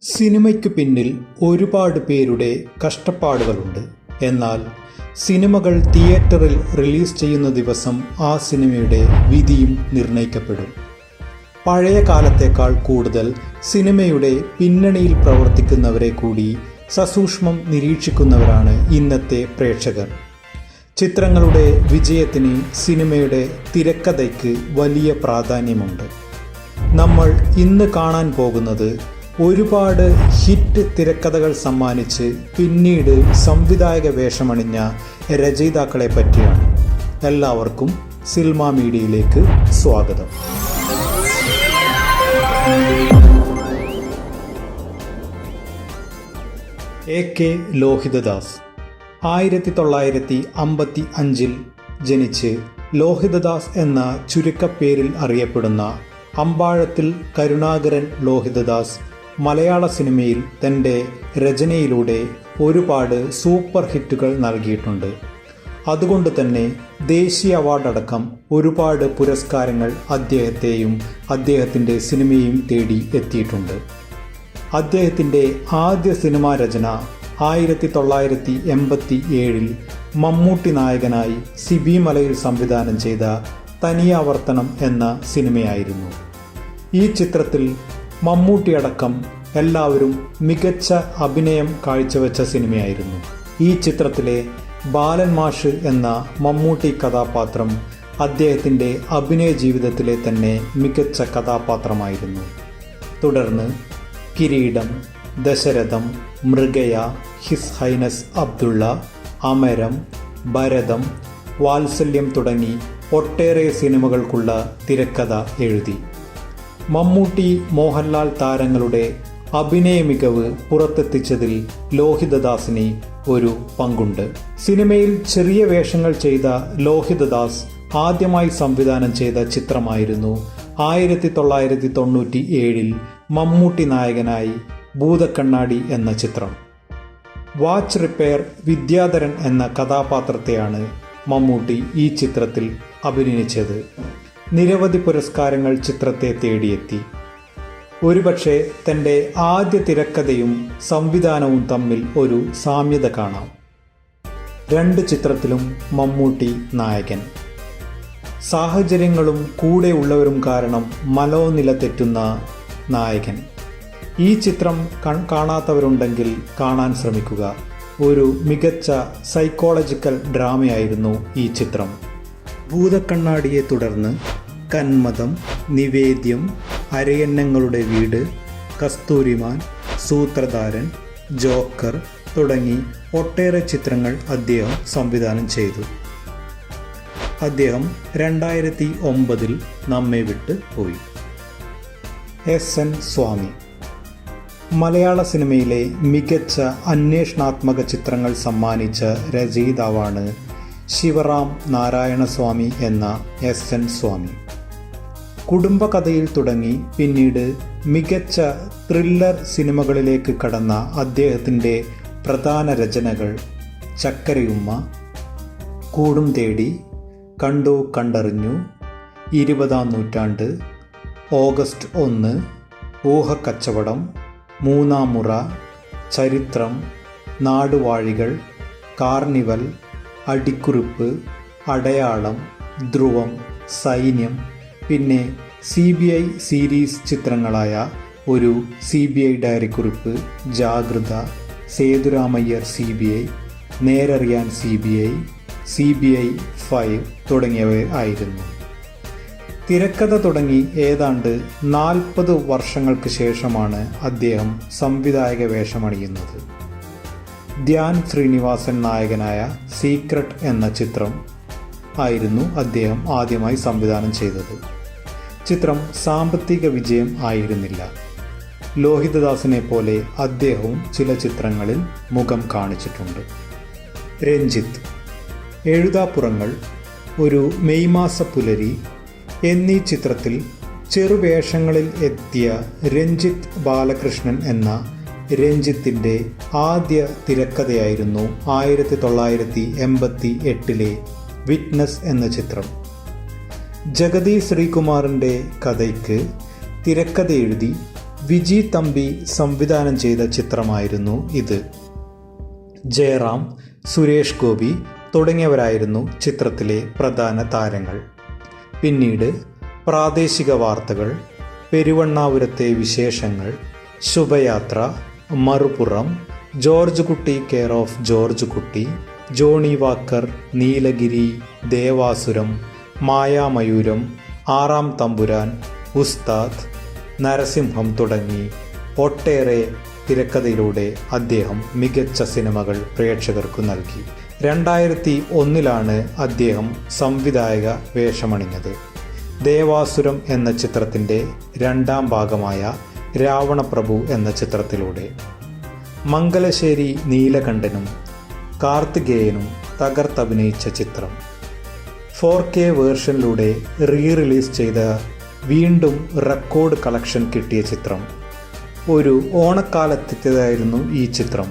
സിനിമയ്ക്ക് പിന്നിൽ ഒരുപാട് പേരുടെ കഷ്ടപ്പാടുകളുണ്ട്. എന്നാൽ സിനിമകൾ തിയേറ്ററിൽ റിലീസ് ചെയ്യുന്ന ദിവസം ആ സിനിമയുടെ വിധിയും നിർണയിക്കപ്പെടും. പഴയ കാലത്തേക്കാൾ കൂടുതൽ സിനിമയുടെ പിന്നണിയിൽ പ്രവർത്തിക്കുന്നവരെ കൂടി സസൂക്ഷ്മം നിരീക്ഷിക്കുന്നവരാണ് ഇന്നത്തെ പ്രേക്ഷകർ. ചിത്രങ്ങളുടെ വിജയത്തിന് സിനിമയുടെ തിരക്കഥയ്ക്ക് വലിയ പ്രാധാന്യമുണ്ട്. നമ്മൾ ഇന്ന് കാണാൻ പോകുന്നത് ഒരുപാട് ഹിറ്റ് തിരക്കഥകൾ സമ്മാനിച്ച് പിന്നീട് സംവിധായക വേഷമണിഞ്ഞ രചയിതാക്കളെ പറ്റിയാണ് എല്ലാവർക്കും സിൽമ മീഡിയയിലേക്ക് സ്വാഗതം. എ കെ ലോഹിതദാസ് ആയിരത്തി തൊള്ളായിരത്തി അമ്പത്തി അഞ്ചിൽ ജനിച്ച് ലോഹിതദാസ് എന്ന ചുരുക്കപ്പേരിൽ അറിയപ്പെടുന്ന അമ്പാഴത്തിൽ കരുണാകരൻ ലോഹിതദാസ് മലയാള സിനിമയിൽ തന്റെ രചനയിലൂടെ ഒരുപാട് സൂപ്പർ ഹിറ്റുകൾ നൽകിയിട്ടുണ്ട്. അതുകൊണ്ട് തന്നെ ദേശീയ അവാർഡടക്കം ഒരുപാട് പുരസ്കാരങ്ങൾ അദ്ദേഹത്തെയും അദ്ദേഹത്തിന്റെ സിനിമയും തേടി എത്തിയിട്ടുണ്ട്. അദ്ദേഹത്തിന്റെ ആദ്യ സിനിമാ രചന ആയിരത്തി തൊള്ളായിരത്തി എൺപത്തി ഏഴിൽ മമ്മൂട്ടി നായകനായി സിബി മലയിൽ സംവിധാനം ചെയ്ത തനിയാവർത്തനം എന്ന സിനിമയായിരുന്നു. ഈ ചിത്രത്തിൽ മമ്മൂട്ടിയടക്കം എല്ലാവരും മികച്ച അഭിനയം കാഴ്ചവെച്ച സിനിമയായിരുന്നു. ഈ ചിത്രത്തിലെ ബാലൻ മാഷ് എന്ന മമ്മൂട്ടി കഥാപാത്രം അദ്ദേഹത്തിന്റെ അഭിനയ ജീവിതത്തിലെ തന്നെ മികച്ച കഥാപാത്രമായിരുന്നു. തുടർന്ന് കിരീടം ദശരഥം മൃഗയ ഹിസ് ഹൈനസ് അബ്ദുള്ള അമരം ഭരതം വാത്സല്യം തുടങ്ങി ഒട്ടേറെ സിനിമകൾക്കുള്ള തിരക്കഥ എഴുതി. മമ്മൂട്ടി മോഹൻലാൽ താരങ്ങളുടെ അഭിനയ മികവ് പുറത്തെത്തിച്ചതിൽ ലോഹിതദാസിന് ഒരു പങ്കുണ്ട്. സിനിമയിൽ ചെറിയ വേഷങ്ങൾ ചെയ്ത ലോഹിതദാസ് ആദ്യമായി സംവിധാനം ചെയ്ത ചിത്രമായിരുന്നു. ആയിരത്തി തൊള്ളായിരത്തി തൊണ്ണൂറ്റി ഏഴിൽ മമ്മൂട്ടി നായകനായി ഭൂതക്കണ്ണാടി എന്ന ചിത്രം. വാച്ച് റിപ്പയർ വിദ്യാധരൻ എന്ന കഥാപാത്രത്തെയാണ് മമ്മൂട്ടി ഈ ചിത്രത്തിൽ അഭിനയിച്ചത്. നിരവധി പുരസ്കാരങ്ങൾ ചിത്രത്തെ തേടിയെത്തി. ഒരുപക്ഷെ തന്റെ ആദ്യ തിരക്കഥയും സംവിധാനവും തമ്മിൽ ഒരു സാമ്യത കാണാം. രണ്ട് ചിത്രത്തിലും മമ്മൂട്ടി നായകൻ. സാഹചര്യങ്ങളും കൂടെ ഉള്ളവരും കാരണം മലോനില തെറ്റുന്ന നായകൻ. ഈ ചിത്രം കാണാത്തവരുണ്ടെങ്കിൽ കാണാൻ ശ്രമിക്കുക. ഒരു മികച്ച സൈക്കോളജിക്കൽ ഡ്രാമയായിരുന്നു ഈ ചിത്രം. ഭൂതക്കണ്ണാടിയെ തുടർന്ന് കന്മതം നിവേദ്യം അരയന്നങ്ങളുടെ വീട് കസ്തൂരിമാൻ സൂത്രധാരൻ ജോക്കർ തുടങ്ങി ഒട്ടേറെ ചിത്രങ്ങൾ അദ്ദേഹം സംവിധാനം ചെയ്തു. അദ്ദേഹം രണ്ടായിരത്തി ഒമ്പതിൽ നമ്മെ വിട്ട് പോയി. എസ്. എൻ. സ്വാമി. മലയാള സിനിമയിലെ മികച്ച അന്വേഷണാത്മക ചിത്രങ്ങൾ സമ്മാനിച്ച രചയിതാവാണ് ശിവറാം നാരായണസ്വാമി എന്ന എസ്. എൻ. സ്വാമി. കുടുംബകഥയിൽ തുടങ്ങി പിന്നീട് മികച്ച ത്രില്ലർ സിനിമകളിലേക്ക് കടന്ന അദ്ദേഹത്തിന്റെ പ്രധാന രചനകൾ ചക്കരയുമ്മ കൂടും തേടി കണ്ടു കണ്ടറിഞ്ഞു ഇരുപതാം നൂറ്റാണ്ട് ഓഗസ്റ്റ് ഒന്ന് ഊഹക്കച്ചവടം മൂന്നാം മുറ ചരിത്രം നാടുവാഴികൾ കാർണിവൽ അടിക്കുറിപ്പ് അടയാളം ധ്രുവം സൈന്യം പിന്നെ സി ബി ഐ സീരീസ് ചിത്രങ്ങളായ Oru C B I ഡയറിക്കുറിപ്പ് Jagratha Sethuramayyar C B I Nerariyan C B I C B I five തുടങ്ങിയവ ആയിരുന്നു. തിരക്കഥ തുടങ്ങി ഏതാണ്ട് നാൽപ്പത് വർഷങ്ങൾക്ക് ശേഷമാണ് അദ്ദേഹം സംവിധായക വേഷമണിയുന്നത്. ധ്യാൻ ശ്രീനിവാസൻ നായകനായ സീക്രട്ട് എന്ന ചിത്രം ആയിരുന്നു അദ്ദേഹം ആദ്യമായി സംവിധാനം ചെയ്തത്. ചിത്രം സാമ്പത്തിക വിജയം ആയിരുന്നില്ല. ലോഹിതദാസിനെ പോലെ അദ്ദേഹവും ചില ചിത്രങ്ങളിൽ മുഖം കാണിച്ചിട്ടുണ്ട്. രഞ്ജിത്ത് എഴുതാപ്പുറങ്ങൾ ഒരു മെയ് മാസ പുലരി എന്നീ ചിത്രത്തിൽ ചെറുവേഷങ്ങളിൽ എത്തിയ രഞ്ജിത്ത് ബാലകൃഷ്ണൻ എന്ന രഞ്ജിത്തിന്റെ ആദ്യ തിരക്കഥയായിരുന്നു ആയിരത്തി തൊള്ളായിരത്തി എൺപത്തി എട്ടിലെ വിറ്റ്നസ് എന്ന ചിത്രം. ജഗതി ശ്രീകുമാറിന്റെ കഥയ്ക്ക് തിരക്കഥ എഴുതി വിജി തമ്പി സംവിധാനം ചെയ്ത ചിത്രമായിരുന്നു ഇത്. ജയറാം സുരേഷ് ഗോപി തുടങ്ങിയവരായിരുന്നു ചിത്രത്തിലെ പ്രധാന താരങ്ങൾ. പിന്നീട് പ്രാദേശിക വാർത്തകൾ പെരുവണ്ണാപുരത്തെ വിശേഷങ്ങൾ Shubhayathra Marupuram George Kutty care of George Kutty Johnny Walker Neelagiri Devasuram Mayamayooram Aaram Thampuran Ustaad Narasimham തുടങ്ങി ഒട്ടേറെ തിരക്കഥയിലൂടെ അദ്ദേഹം മികച്ച സിനിമകൾ പ്രേക്ഷകർക്കു നൽകി. രണ്ടായിരത്തി ഒന്നിലാണ് അദ്ദേഹം സംവിധായക വേഷമണിഞ്ഞത്. ദേവാസുരം എന്ന ചിത്രത്തിന്റെ രണ്ടാം ഭാഗമായ രാവണപ്രഭു എന്ന ചിത്രത്തിലൂടെ. മംഗലശ്ശേരി നീലകണ്ഠനും കാർത്തികേയനും തകർത്തഭിനയിച്ച ചിത്രം. ഫോർ കെ വേർഷനിലൂടെ റീ റിലീസ് ചെയ്ത വീണ്ടും റെക്കോർഡ് കളക്ഷൻ കിട്ടിയ ചിത്രം. ഒരു ഓണക്കാലത്തെത്തിയതായിരുന്നു ഈ ചിത്രം.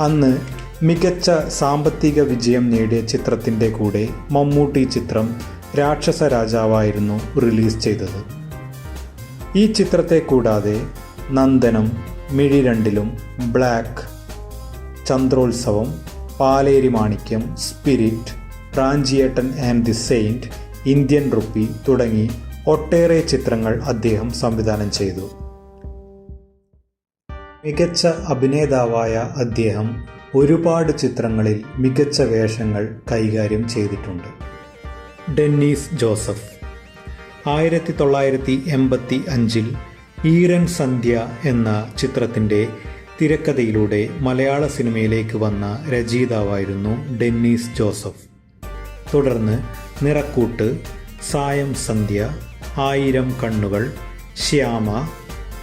അന്ന് മികച്ച സാമ്പത്തിക വിജയം നേടിയ ചിത്രത്തിന്റെ കൂടെ മമ്മൂട്ടി ചിത്രം രാക്ഷസ രാജാവായിരുന്നു റിലീസ് ചെയ്തത്. ഈ ചിത്രത്തെ കൂടാതെ നന്ദനം മിഴി രണ്ടിലും black Chandrolsavam Paleri Manikyam spirit Pranchiyettan and the saint Indian rupee തുടങ്ങി ഒട്ടേറെ ചിത്രങ്ങൾ അദ്ദേഹം സംവിധാനം ചെയ്തു. മികച്ച അഭിനേതാവായ അദ്ദേഹം ഒരുപാട് ചിത്രങ്ങളിൽ മികച്ച വേഷങ്ങൾ കൈകാര്യം ചെയ്തിട്ടുണ്ട്. Dennis Joseph. ആയിരത്തി തൊള്ളായിരത്തി എൺപത്തി അഞ്ചിൽ ഈരൻ സന്ധ്യ എന്ന ചിത്രത്തിന്റെ തിരക്കഥയിലൂടെ മലയാള സിനിമയിലേക്ക് വന്ന രചയിതാവായിരുന്നു ഡെന്നീസ് ജോസഫ്. തുടർന്ന് നിറക്കൂട്ട് സായം സന്ധ്യ ആയിരം കണ്ണുകൾ ശ്യാമ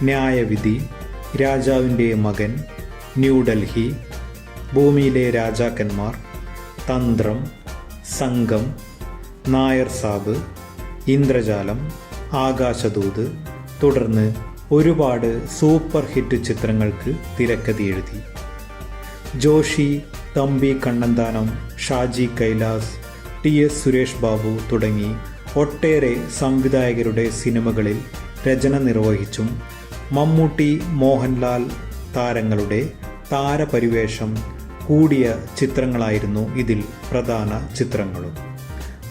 ന്യായവിധി രാജാവിന്റെ മകൻ ന്യൂഡൽഹി ഭൂമിയിലെ രാജാക്കന്മാർ തന്ത്രം സംഘം നായർ സാബ് ഇന്ദ്രജാലം ആകാശദൂത് തുടർന്ന് ഒരുപാട് സൂപ്പർ ഹിറ്റ് ചിത്രങ്ങൾക്ക് തിരക്കഥ എഴുതി. ജോഷി തമ്പി കണ്ണന്താനം ഷാജി കൈലാസ് ടി എസ് സുരേഷ് ബാബു തുടങ്ങി ഒട്ടേറെ സംവിധായകരുടെ സിനിമകളിൽ രചന നിർവഹിച്ചും മമ്മൂട്ടി മോഹൻലാൽ താരങ്ങളുടെ താരപരിവേഷം കൂടിയ ചിത്രങ്ങളായിരുന്നു ഇതിൽ പ്രധാന ചിത്രങ്ങളും.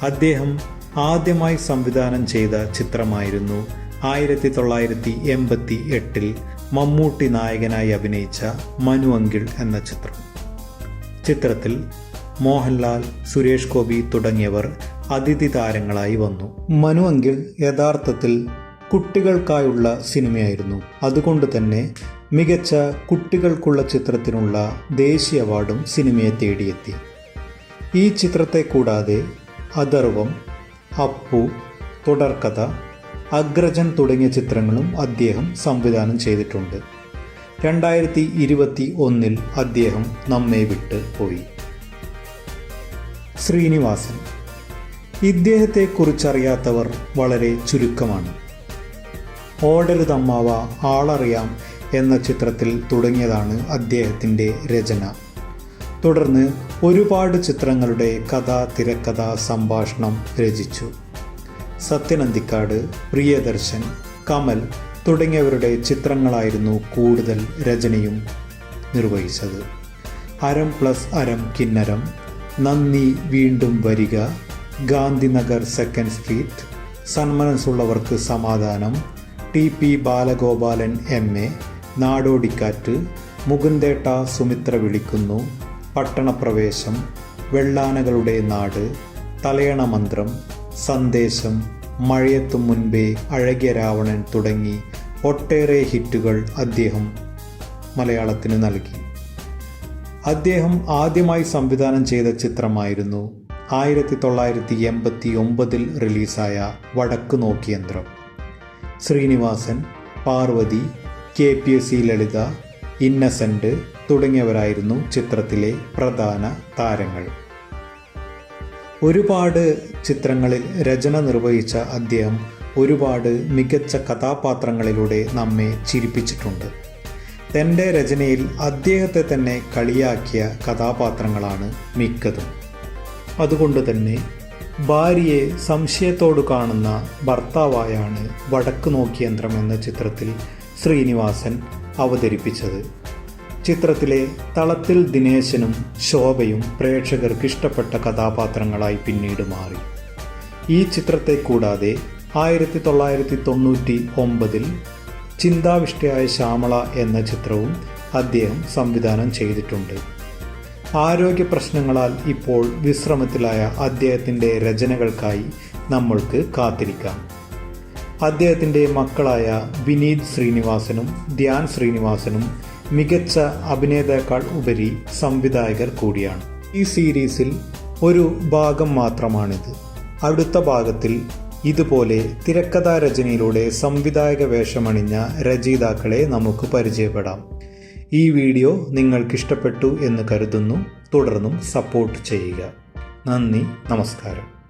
അദ്ദേഹം ആദ്യമായി സംവിധാനം ചെയ്ത ചിത്രമായിരുന്നു ആയിരത്തി തൊള്ളായിരത്തി എൺപത്തി എട്ടിൽ മമ്മൂട്ടി നായകനായി അഭിനയിച്ച മനു അങ്കിൾ എന്ന ചിത്രം. ചിത്രത്തിൽ മോഹൻലാൽ സുരേഷ് ഗോപി തുടങ്ങിയവർ അതിഥി താരങ്ങളായി വന്നു. മനു അങ്കിൾ യഥാർത്ഥത്തിൽ കുട്ടികൾക്കായുള്ള സിനിമയായിരുന്നു. അതുകൊണ്ട് തന്നെ മികച്ച കുട്ടികൾക്കുള്ള ചിത്രത്തിനുള്ള ദേശീയ അവാർഡും സിനിമയെ തേടിയെത്തി. ഈ ചിത്രത്തെ കൂടാതെ അഥർവം അപ്പു തുടർക്കഥ അഗ്രജൻ തുടങ്ങിയ ചിത്രങ്ങളും അദ്ദേഹം സംവിധാനം ചെയ്തിട്ടുണ്ട്. രണ്ടായിരത്തി ഇരുപത്തി ഒന്നിൽ അദ്ദേഹം നമ്മെ വിട്ട് പോയി. ശ്രീനിവാസൻ. ഇദ്ദേഹത്തെക്കുറിച്ചറിയാത്തവർ വളരെ ചുരുക്കമാണ്. ഓടരുതമ്മാവ ആളറിയാം എന്ന ചിത്രത്തിൽ തുടങ്ങിയതാണ് അദ്ദേഹത്തിന്റെ രചന. തുടർന്ന് ഒരുപാട് ചിത്രങ്ങളുടെ കഥ തിരക്കഥ സംഭാഷണം രചിച്ചു. സത്യനന്ദിക്കാട് പ്രിയദർശൻ കമൽ തുടങ്ങിയവരുടെ ചിത്രങ്ങളായിരുന്നു കൂടുതൽ രചനയും നിർവഹിച്ചത്. അരം പ്ലസ് അരം കിന്നരം നന്ദി വീണ്ടും വരിക Gandhinagar second street സന്മനസ്സുള്ളവർക്ക് Samadhanam T P Balagopalan M A Nadodikkattu Mukundetta Sumithra വിളിക്കുന്നു പട്ടണപ്രവേശം വെള്ളാനകളുടെ നാട് തലയണ മന്ത്രം സന്ദേശം മഴയത്തും മുൻപേ അഴകിയ രാവണൻ തുടങ്ങി ഒട്ടേറെ ഹിറ്റുകൾ അദ്ദേഹം മലയാളത്തിന് നൽകി. അദ്ദേഹം ആദ്യമായി സംവിധാനം ചെയ്ത ചിത്രമായിരുന്നു ആയിരത്തി തൊള്ളായിരത്തി എൺപത്തി ഒമ്പതിൽ റിലീസായ Vadakku Nokkiyanthram Sreenivasan Parvathy K P S C Lalitha Innocent തുടങ്ങിയവരായിരുന്നു ചിത്രത്തിലെ പ്രധാന താരങ്ങൾ. ഒരുപാട് ചിത്രങ്ങളിൽ രചന നിർവഹിച്ച അദ്ദേഹം ഒരുപാട് മികച്ച കഥാപാത്രങ്ങളിലൂടെ നമ്മെ ചിരിപ്പിച്ചിട്ടുണ്ട്. തന്റെ രചനയിൽ അദ്ദേഹത്തെ തന്നെ കളിയാക്കിയ കഥാപാത്രങ്ങളാണ് മിക്കതും. അതുകൊണ്ട് തന്നെ ഭാര്യയെ സംശയത്തോട് കാണുന്ന ഭർത്താവായാണ് വടക്ക് നോക്കിയന്ത്രം എന്ന ചിത്രത്തിൽ ശ്രീനിവാസൻ അവതരിപ്പിച്ചത്. ചിത്രത്തിലെ തളത്തിൽ ദിനേശനും ശോഭയും പ്രേക്ഷകർക്ക് ഇഷ്ടപ്പെട്ട കഥാപാത്രങ്ങളായി പിന്നീട് മാറി. ഈ ചിത്രത്തെ കൂടാതെ ആയിരത്തി തൊള്ളായിരത്തി തൊണ്ണൂറ്റി ഒമ്പതിൽ ചിന്താവിഷ്ടയായ ശ്യാമള എന്ന ചിത്രവും അദ്ദേഹം സംവിധാനം ചെയ്തിട്ടുണ്ട്. ആരോഗ്യ പ്രശ്നങ്ങളാൽ ഇപ്പോൾ വിശ്രമത്തിലായ അദ്ദേഹത്തിന്റെ രചനകൾക്കായി നമ്മൾക്ക് കാത്തിരിക്കാം. അദ്ദേഹത്തിന്റെ മക്കളായ വിനീത് ശ്രീനിവാസനും ധ്യാൻ ശ്രീനിവാസനും മികച്ച അഭിനേതാക്കൾ ഉപരി സംവിധായകർ കൂടിയാണ്. ഈ സീരീസിൽ ഒരു ഭാഗം മാത്രമാണിത്. അടുത്ത ഭാഗത്തിൽ ഇതുപോലെ തിരക്കഥാ രചനയിലൂടെ സംവിധായക വേഷമണിഞ്ഞ രചയിതാക്കളെ നമുക്ക് പരിചയപ്പെടാം. ഈ വീഡിയോ നിങ്ങൾക്കിഷ്ടപ്പെട്ടു എന്ന് കരുതുന്നു. തുടർന്നും സപ്പോർട്ട് ചെയ്യുക. നന്ദി നമസ്കാരം.